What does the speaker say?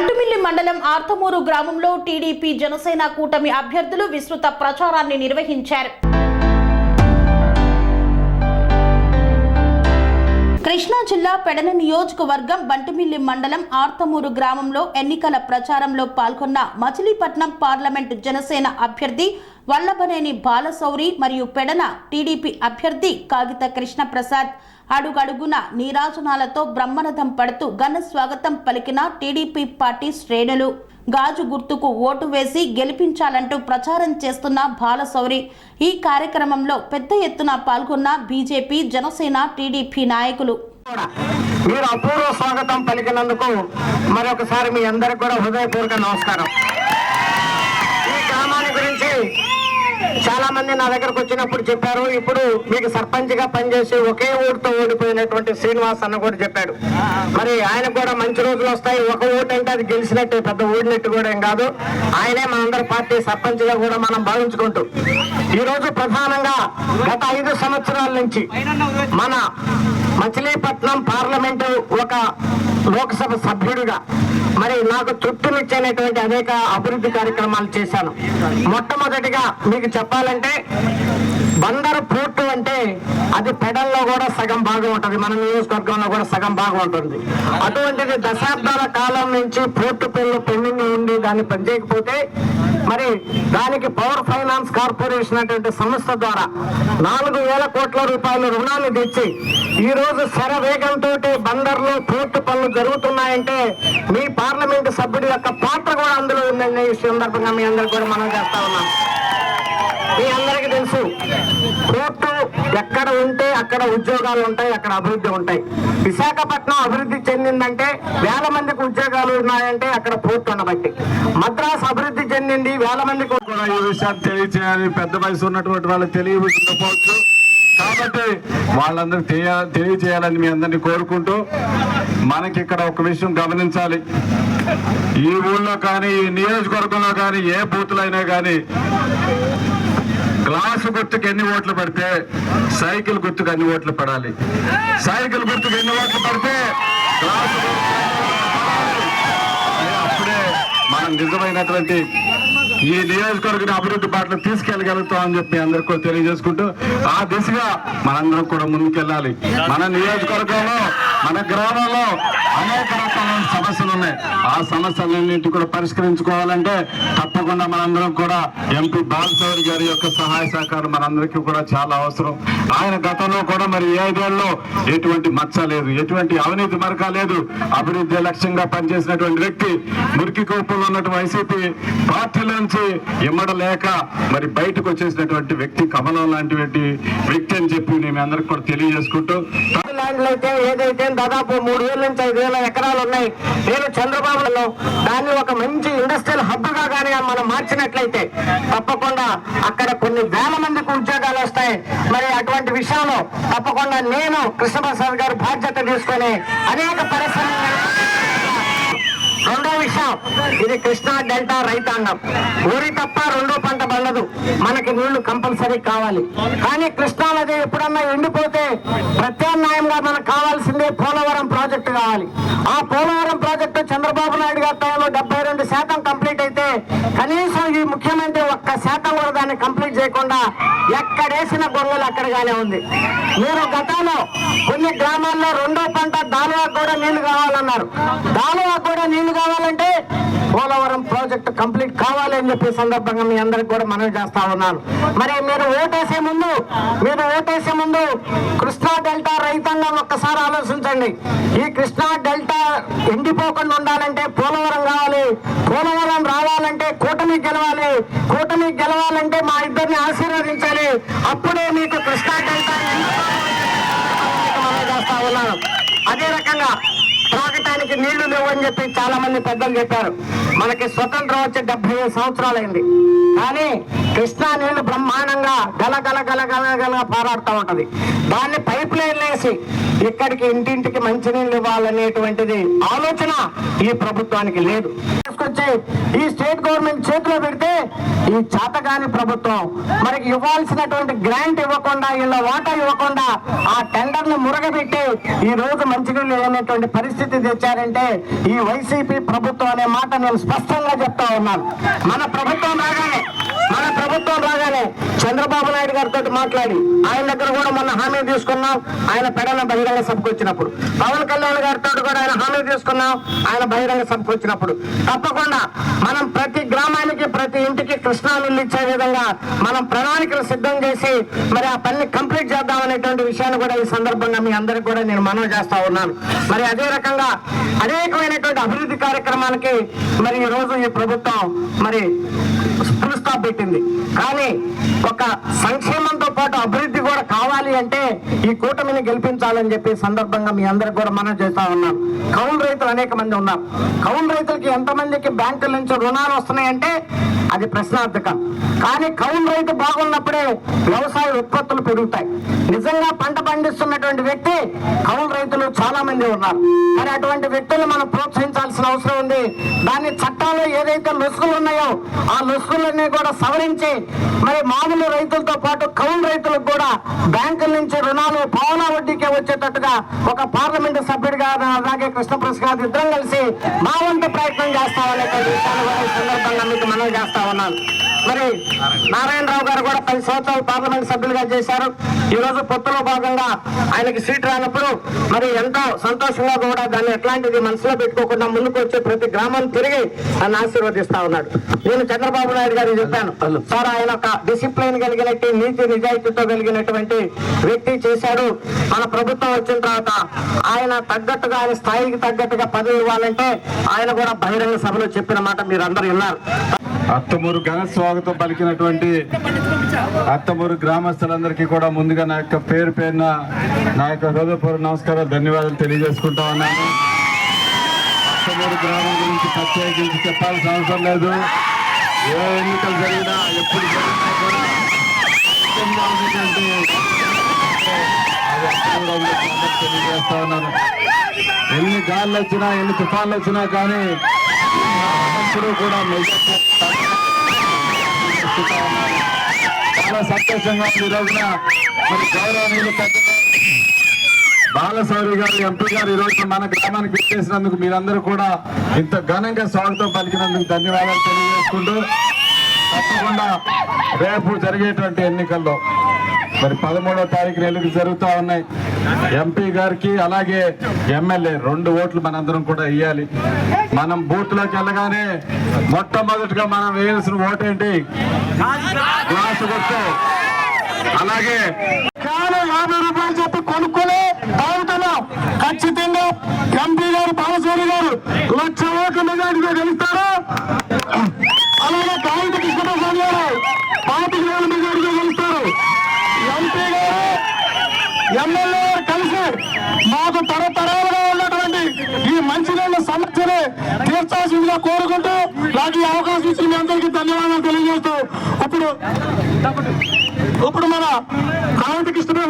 అంటుమిల్లి మండలం ఆర్తమూరు గ్రామంలో టీడీపీ జనసేన కూటమి అభ్యర్థులు విస్తృత ప్రచారాన్ని నిర్వహించారు. కృష్ణా జిల్లా పెడన నియోజకవర్గం బంటిమిల్లి మండలం ఆర్తమూరు గ్రామంలో ఎన్నికల ప్రచారంలో పాల్గొన్న మచిలీపట్నం పార్లమెంటు జనసేన అభ్యర్థి వల్లభనేని బాలశౌరి మరియు పెడన టీడీపీ అభ్యర్థి కాగిత కృష్ణప్రసాద్. అడుగడుగున నీరాజనాలతో బ్రహ్మరథం పడుతూ ఘన స్వాగతం పలికిన టీడీపీ పార్టీ శ్రేణులు. గాజు గుర్తుకు ఓటు వేసి గెలిపించాలంటూ ప్రచారం చేస్తున్న బాలశౌరి. ఈ కార్యక్రమంలో పెద్ద ఎత్తున పాల్గొన్న బీజేపీ జనసేన టీడీపీ నాయకులు. కూడా మీరు అపూర్వ స్వాగతం పలికినందుకు మరొకసారి మీ అందరికి కూడా హృదయపూర్వక నమస్కారం. ఈ గ్రామాన్ని గురించి చాలా మంది నా దగ్గరకు వచ్చినప్పుడు చెప్పారు ఇప్పుడు మీకు సర్పంచ్గా పనిచేసి ఒకే ఊరితో ఓడిపోయినటువంటి శ్రీనివాస్ అన్న కూడా చెప్పాడు. మరి ఆయన కూడా మంచి రోజులు వస్తాయి ఒక ఓటు అంటే అది గెలిచినట్టు పెద్ద ఓడినట్టు కూడా ఏం కాదు. ఆయనే మనందరి పార్టీ సర్పంచ్గా కూడా మనం భావించుకుంటూ ఈ రోజు ప్రధానంగా గత ఐదు సంవత్సరాల నుంచి మన మచిలీపట్నం పార్లమెంటు ఒక లోక్సభ సభ్యుడిగా. మరి నాకు తృప్తినిచ్చేటువంటి అనేక అభివృద్ధి కార్యక్రమాలు చేశాను. మొట్టమొదటిగా మీకు చెప్పాలంటే బందరు పోర్టు అంటే అది పెడల్లో కూడా సగం భాగం ఉంటుంది మన నియోజకవర్గంలో కూడా సగం భాగం ఉంటుంది. అటువంటిది దశాబ్దాల కాలం నుంచి పోర్టు పిల్లలు పెండింగ్ ఉండి దాన్ని పనిచేయకపోతే మరి దానికి పవర్ ఫైనాన్స్ కార్పొరేషన్ అటువంటి సంస్థ ద్వారా నాలుగు వేల కోట్ల రూపాయల రుణాన్ని తెచ్చి ఈ రోజు శరవేగంతో బందర్లో పోర్టు పనులు జరుగుతున్నాయంటే మీ పార్లమెంటు సభ్యుడి యొక్క పాత్ర కూడా అందులో ఉందనే ఈ సందర్భంగా మీ అందరికీ కూడా మనం చేస్తా ఉన్నాం. మీ అందరికీ తెలుసు పోర్టు ఎక్కడ ఉంటే అక్కడ ఉద్యోగాలు ఉంటాయి అక్కడ అభివృద్ధి ఉంటాయి. విశాఖపట్నం అభివృద్ధి చెందిందంటే వేల మందికి ఉద్యోగాలు ఉన్నాయంటే అక్కడ పోర్టు ఉండబట్టి. మద్రాసు అభివృద్ధి చెందింది వేల మందికి కూడా ఈ విషయాన్ని తెలియచేయాలి. పెద్ద వయసు ఉన్నటువంటి వాళ్ళు తెలియకపోవచ్చు కాబట్టి వాళ్ళందరూ తెలియ తెలియజేయాలని మీ అందరినీ కోరుకుంటూ మనకి ఇక్కడ ఒక విషయం గమనించాలి. ఈ ఊళ్ళో కానీ ఈ నియోజకవర్గంలో కానీ ఏ బూతులైనా కానీ గ్లాసు గుర్తుకు ఎన్ని ఓట్లు పడితే సైకిల్ గుర్తుకు అన్ని ఓట్లు పడాలి. సైకిల్ గుర్తుకు ఎన్ని ఓట్లు పడితే గ్లాసు అప్పుడే మనం నిజమైనటువంటి ఈ నియోజకవర్గం అభివృద్ధి బాటలో తీసుకెళ్ళగలుగుతాం అని చెప్పి అందరికీ కూడా తెలియజేసుకుంటూ ఆ దిశగా మనందరం కూడా ముందుకెళ్ళాలి. మన నియోజకవర్గంలో మన గ్రామంలో అనేక రకాలైన సమస్యలు ఉన్నాయి. ఆ సమస్యలన్నింటి కూడా పరిష్కరించుకోవాలంటే తప్పకుండా మనందరం కూడా ఎంపీ బాలచౌరి గారి యొక్క సహాయ సహకారం మనందరికీ కూడా చాలా అవసరం. ఆయన గతంలో కూడా మరి ఏ ఐదేళ్ళలో ఎటువంటి మచ్చ లేదు ఎటువంటి అవినీతి మరక లేదు. అభివృద్ధి లక్ష్యంగా పనిచేసినటువంటి వ్యక్తి మురికి కోపంలో ఉన్నటువంటి వైసీపీ నుంచి ఇమ్మడలేక మరి బయటకు వచ్చేసినటువంటి వ్యక్తి కమలం లాంటి వ్యక్తి అని చెప్పి నేను అందరికి కూడా తెలియజేసుకుంటూ ల్యాండ్లు అయితే ఏదైతే దాదాపు మూడు వేల నుంచి ఐదు వేల ఎకరాలు ఉన్నాయి నేను చంద్రబాబులో దాన్ని ఒక మంచి ఇండస్ట్రియల్ హబ్గా కానీ మనం మార్చినట్లయితే తప్పకుండా అక్కడ కొన్ని వేల మందికి ఉద్యోగాలు వస్తాయి. మరి అటువంటి విషయంలో తప్పకుండా నేను కృష్ణప్రసాద్ గారు బాధ్యత తీసుకొని అనేక పరిశ్రమలు విషయం. ఇది కృష్ణా డెల్టా రైతాంగం. ఊరి తప్ప రెండో పంట పండదు మనకి నీళ్ళు కంపల్సరీ కావాలి. కానీ కృష్ణా నది ఎప్పుడన్నా ఎండిపోతే ప్రత్యామ్నాయంగా మనకు కావాల్సిందే పోలవరం ప్రాజెక్టు కావాలి. ఆ పోలవరం ప్రాజెక్టు చంద్రబాబు నాయుడు గారి టైంలో డెబ్బై రెండు శాతం కంప్లీట్ అయితే కనీసం ఈ ముఖ్యమంత్రి ఒక్క శాతం కూడా దాన్ని కంప్లీట్ చేయకుండా ఎక్కడేసిన గొర్రెలు అక్కడగానే ఉంది. మీరు గతంలో కొన్ని గ్రామాల్లో రెండో పంట దానివా కూడా నీళ్ళు కావాలన్నారు. దానివా కూడా నీళ్ళు కావాలంటే పోలవరం ప్రాజెక్టు కంప్లీట్ కావాలి అని చెప్పి సందర్భంగా మీ అందరికి కూడా మనవి చేస్తా ఉన్నాను. మరి మీరు ఓటేసే ముందు మీరు ఓటేసే ముందు కృష్ణా డెల్టా రైతాంగం ఒక్కసారి ఆలోచించండి. ఈ కృష్ణా డెల్టా ఎండిపోకుండా ఉండాలంటే పోలవరం కావాలి పోలవరం రావాలంటే కూటమి గెలవాలి. కూటమి గెలవాలంటే మా ఇద్దరిని ఆశీర్వదించాలి. అప్పుడే మీకు కృష్ణా డెల్టా మనవి చేస్తా ఉన్నాను. అదే రకంగా తాగటానికి నీళ్ళు లేవని చెప్పి చాలా మంది పెద్దలు చెప్పారు. మనకి స్వతంత్రం వచ్చి డెబ్బై ఐదు సంవత్సరాలైంది. కానీ కృష్ణా నీళ్ళు బ్రహ్మాండంగా గల గల గల గల గల పారాడుతూ ఉంటది. దాన్ని పైప్ లైన్ వేసి ఇక్కడికి ఇంటింటికి మంచినీళ్ళు ఇవ్వాలనేటువంటిది ఆలోచన ఈ ప్రభుత్వానికి లేదు. తీసుకొచ్చి ఈ స్టేట్ గవర్నమెంట్ చేతిలో పెడితే ఈ చాతగాని ప్రభుత్వం మనకి ఇవ్వాల్సినటువంటి గ్రాంట్ ఇవ్వకుండా ఇలా వాటా ఇవ్వకుండా ఆ టెండర్లు మురగబెట్టి ఈ రోజు మంచినీళ్ళు లేనటువంటి పరిస్థితి పరిస్థితి తెచ్చారంటే ఈ వైసీపీ ప్రభుత్వం అనే మాట నేను స్పష్టంగా చెప్తా ఉన్నాను. మన ప్రభుత్వం రాగానే మన ప్రభుత్వం రాగానే చంద్రబాబు నాయుడు గారితో మాట్లాడి ఆయన దగ్గర కూడా మొన్న హామీ తీసుకున్నాం. ఆయన పెడన బహిరంగ సభకు వచ్చినప్పుడు. పవన్ కళ్యాణ్ గారితో కూడా ఆయన హామీ తీసుకున్నాం. ఆయన బహిరంగ సభకు వచ్చినప్పుడు. తప్పకుండా మనం ప్రతి గ్రామానికి ప్రతి ఇంటికి కృష్ణా నీళ్ళు ఇచ్చే విధంగా మనం ప్రణాళికలు సిద్ధం చేసి మరి ఆ పని కంప్లీట్ చేద్దాం అనేటువంటి విషయాన్ని కూడా ఈ సందర్భంగా మీ అందరికి కూడా నేను మనవి చేస్తా ఉన్నాను. మరి అదే రకంగా అనేకమైనటువంటి అభివృద్ధి కార్యక్రమాలకి మరి ఈ రోజు ఈ ప్రభుత్వం మరి ఫుల్ స్టాప్ పెట్టింది. కానీ ఒక సంక్షేమంతో పాటు అభివృద్ధి కూడా కావాలి అంటే ఈ కూటమిని గెలిపించాలని చెప్పి సందర్భంగా మీ అందరికి కూడా మనం చేస్తా ఉన్నాం. కౌలు రైతులు అనేక మంది ఉన్నారు. కౌలు రైతులకి ఎంతమందికి బ్యాంకుల నుంచి రుణాలు వస్తున్నాయంటే అది ప్రశ్నార్థకం. కానీ కౌలు రైతు బాగున్నప్పుడే వ్యవసాయ ఉత్పత్తులు పెరుగుతాయి. నిజంగా పంట పండిస్తున్నటువంటి వ్యక్తి కౌలు రైతులు చాలా మంది ఉన్నారు. మరి అటువంటి వ్యక్తులు మనం ప్రోత్సహించాల్సిన అవసరం ఉంది. దాని చట్టాలు ఏదైతే లొసుగులు ఉన్నాయో ఆ లొసుగులన్నీ కూడా సవరించి మరి మామూలు రైతులతో పాటు కౌలు రైతులకు కూడా బ్యాంకుల నుంచి రుణాలు పావులా వడ్డీకే వచ్చేటట్టుగా ఒక పార్లమెంటు సభ్యుడిగా అలాగే కృష్ణప్రసాద్ గారు ఇద్దరం కలిసి మా వంతు ప్రయత్నం చేస్తామనే విషయాన్ని కూడా ఈ సందర్భంగా మీకు మనం చేస్తా ఉన్నాను. మరి నారాయణరావు గారు కూడా పది సంవత్సరాలు పార్లమెంట్ సభ్యులుగా చేశారు. ఈ రోజు పొత్తులో భాగంగా ఆయనకి సీట్ రానప్పుడు మరి ఎంతో సంతోషంగా కూడా దాన్ని ఎట్లాంటిది మనసులో పెట్టుకోకుండా ముందుకు వచ్చి ప్రతి గ్రామం తిరిగి నన్ను ఆశీర్వదిస్తా ఉన్నాడు. నేను చంద్రబాబు నాయుడు గారికి చెప్పాను. సార్ ఆయన ఒక డిసిప్లిన్ కలిగినట్టు నీతి నిజాయితీతో కలిగినటువంటి వ్యక్తి చేశాడు. మన ప్రభుత్వం వచ్చిన తర్వాత ఆయన తగ్గట్టుగా ఆయన స్థాయికి తగ్గట్టుగా పదవి ఇవ్వాలంటే ఆయన కూడా బహిరంగ సభలో చెప్పిన మాట మీరు అందరూ విన్నారు. అత్తమూరు ఘన స్వాగతం పలికినటువంటి అత్తమూరు గ్రామస్తులందరికీ కూడా ముందుగా నా యొక్క పేరు పేరున నా యొక్క హృదయపూర్వ నమస్కారాలు ధన్యవాదాలు తెలియజేసుకుంటా ఉన్నాను. అత్తమూరు గ్రామం గురించి ప్రత్యేకించి చెప్పాల్సిన అవసరం లేదు. ఏ ఎన్నికలు జరిగినా ఎప్పుడు జరిగినా కూడా తెలియజేస్తా ఉన్నాను ఎన్ని గాళ్ళు వచ్చినా ఎన్ని తుఫాన్లు వచ్చినా కానీ ఎప్పుడు కూడా మెజార్టీ చాలా సంతోషంగా ఉంది ఈ రోజున. మరి గౌరవనీయులు బాలశౌరి గారు ఎంపీ గారు ఈ రోజు మన గ్రామానికి వచ్చేసినందుకు మీరందరూ కూడా ఇంత ఘనంగా స్వాగతం పలికినందుకు ధన్యవాదాలు తెలియజేసుకుంటూ తప్పకుండా రేపు జరిగేటువంటి ఎన్నికల్లో మరి పదమూడవ తారీఖు ఎన్నికలు జరుగుతూ ఉన్నాయి. ఎంపీ గారికి అలాగే ఎమ్మెల్యే రెండు ఓట్లు మనందరం కూడా ఇవ్వాలి మనం బూత్లోకి వెళ్ళగానే మొట్టమొదటిగా మనం వేయాల్సిన ఓటు ఏంటి? గ్లాసు గుర్తు అలాగే కానీ యాభై రూపాయలు చెప్పి కొనుక్కొని తాగుతున్నాం ఖచ్చితంగా ఎంపీ గారు బాలసూరి గారు లక్ష ఓట్ల మెజార్టీగా గెలుస్తారు. అలాగే కాంతి కృష్ణప్రసాద్ గారు పాతిక వేల మెజార్టీగా గెలుస్తారు. ఎంపీ గారు ఎమ్మెల్యే గారు కలిసి మాకు తరతరాలు ఉన్నటువంటి ఈ మంచినీళ్ళ సమస్యని తీర్చాల్సిందిగా కోరుకుంటూ నాకు అవకాశం ఇచ్చిన మీ అందరికీ ధన్యవాదాలు తెలియజేస్తూ ఇప్పుడు ఇప్పుడు మన కాంతి కృష్ణ